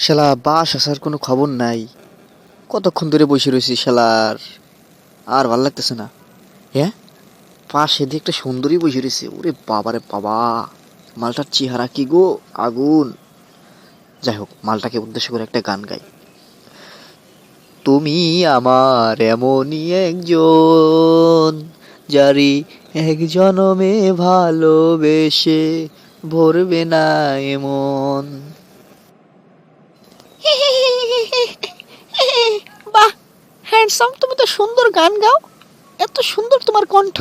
শালা, বাস আসার কোনো খবর নাই। কতক্ষণ ধরে বসে রয়েছি শালার? আর ভালো লাগতেছে না। হ্যাঁ? পাশে দিয়ে একটা সুন্দরী বসে রয়েছে। ওরে বাবারে বাবা, মালটার চেহারা কি গো আগুন। যাই হোক, মালটাকে উদ্দেশ্য করে একটা গান গাই। তুমি আমার এমনই একজন যারি এক জনমে ভালোবেসে ভরবে না এমন। হ্যান্ডসাম তুমি তো সুন্দর গান গাও। এত সুন্দর তোমার কণ্ঠ।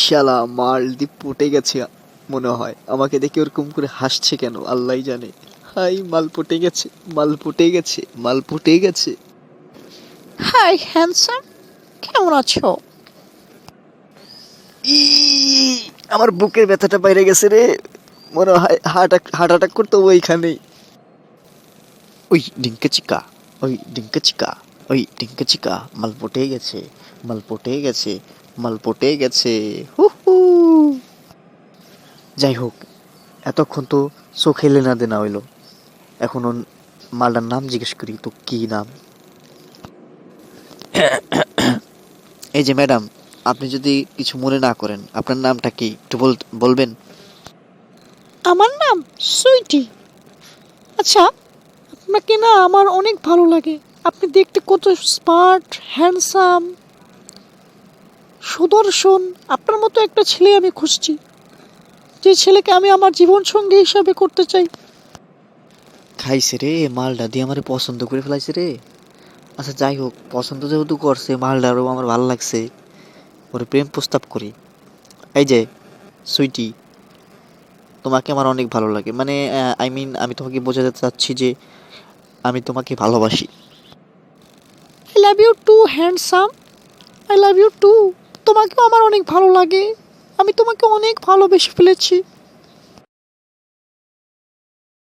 শালা মাল দিয়ে পটে গেছে মনে হয়। আমাকে দেখে ওরকম করে হাসছে কেন? আল্লাহ জানে। হাই মাল পটে গেছে মাল পটে গেছে মাল পটে গেছে। হাই হ্যান্ডসাম কেমন আছো? ই আমার বুকের ব্যথাটা বাইরে গেছে রে। মনে হয় হার্ট হার্ট অ্যাটাক করতো ওইখানেই। ওই ডিঙ্কা চিকা। ওই ডিঙ্কা চিকা ওই ডিঙ্কা চিকা মাল পটে গেছে, মাল পটে গেছে, মাল পটে গেছে। হু যাই হোক, এতক্ষণ তো চোখে লেনা দেনা হইল। এখন মালটার নাম জিজ্ঞেস করি, তো কি নাম? এই যে ম্যাডাম, আপনি যদি কিছু মনে না করেন, আপনার নামটা কি একটু বল- বলবেন? আমার নাম সুইটি। আচ্ছা আপনাকে না আমার অনেক ভালো লাগে। আপনি দেখতে কত স্মার্ট, হ্যান্ডসাম, সুদর্শন। আপনার মতো একটা ছেলে আমি খুঁজছি। যে ছেলেকে আমি আমার জীবন সঙ্গী হিসাবে করতে চাই। খাইছে রে মালটা দিয়ে আমার পছন্দ করে ফেলাইছে রে। আচ্ছা যাই হোক, পছন্দ যেহেতু করছে মালটারও আমার ভালো লাগছে। ওরে প্রেম প্রস্তাব করি। এই যে, সুইটি, তোমাকে আমার অনেক ভালো লাগে। মানে আই মিন আমি তোমাকে বোঝাতে চাচ্ছি যে আমি তোমাকে ভালোবাসি। I love you too handsome I love you too তোমাকেও আমার অনেক ভালো লাগে। আমি তোমাকে অনেক ভালোবেসে ফেলেছি।